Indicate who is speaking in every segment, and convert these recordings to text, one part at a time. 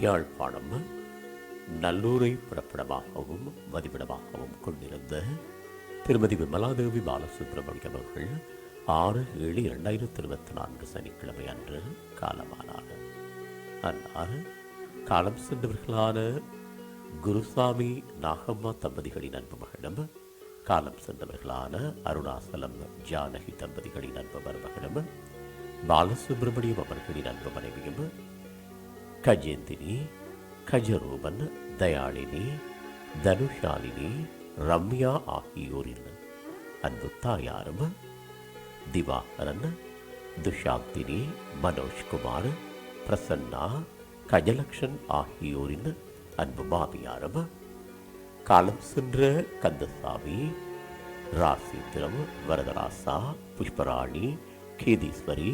Speaker 1: யாழ்ப்பாணம் நல்லூரை பிறப்பிடமாகவும் வதிவிடமாகவும் கொண்டிருந்த திருமதி விமலாதேவி பாலசுப்ரமணியம் அவர்கள் ஆறு ஏழு இரண்டாயிரத்தி இருபத்தி நான்கு சனிக்கிழமை அன்று காலமானார். அன்னார் காலம் சென்றவர்களான குருசாமி நாகம்மா தம்பதிகளின் அன்பு மகனும் காலம் சென்றவர்களான அருணாசலம் ஜானகி தம்பதிகளின் அன்பு மருமகனும் பாலசுப்ரமணியம் அவர்களின் அன்பு மனைவியும் கஜேந்தினி கஜரூபன் தயாளினி தனுஷாலினி ரம்யா ஆகியோரின் அன்பு தாயாரும் திவாகரன் துஷாந்தினி மனோஜ்குமார் பிரசன்னா கஜலக்ஷன் ஆகியோரின் அன்பு மாமியாரும் காலம் சென்ற கந்தசாமி ராசீந்திரம் வரதராசா புஷ்பராணி கேதீஸ்வரி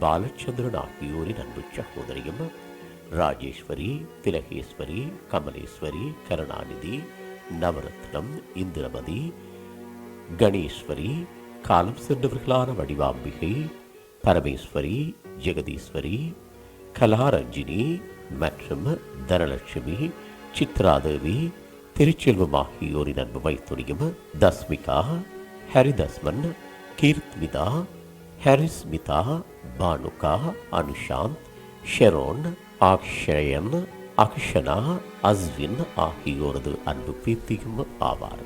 Speaker 1: பாலச்சந்திரன் ஆகியோரின் அன்பு சகோதரியும் ராஜேஸ்வரி திலகேஸ்வரி கமலேஸ்வரி கருணாநிதி நவரத்னம் இந்திரமதி கணேஸ்வரி காலம் சென்றவர்களான வடிவாம்பிகை பரமேஸ்வரி ஜெகதீஸ்வரி கலாரஞ்சினி மற்றும் தனலட்சுமி சித்ராதேவி திருச்செல்வம் ஆகியோரின் அன்பு வைத்துணியும் தஸ்மிகா ஹரிதஸ்மன் கீர்த்மிதா ஹரிஸ்மிதா பானுகா அனுஷாந்த் ஷெரோன் ஆக்ஷயன் அக்ஷனா அஸ்வின் ஆகியோரது அன்பு பிரீத்தியும் ஆவார்.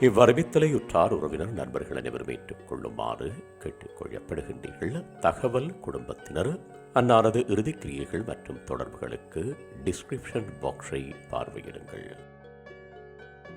Speaker 1: இவ்வறிவித்தலை உற்றார் உறவினர் நண்பர்கள் அனைவரும் ஏற்றுக்கொள்ளுமாறு கேட்டுக்கொள்ளப்படுகின்றீர்கள். தகவல் குடும்பத்தினர் அன்னாரது இறுதிக்கிரியைகள் மற்றும் தொடர்புகளுக்கு டிஸ்கிரிப்ஷன் பாக்ஸை பார்வையிடுங்கள்.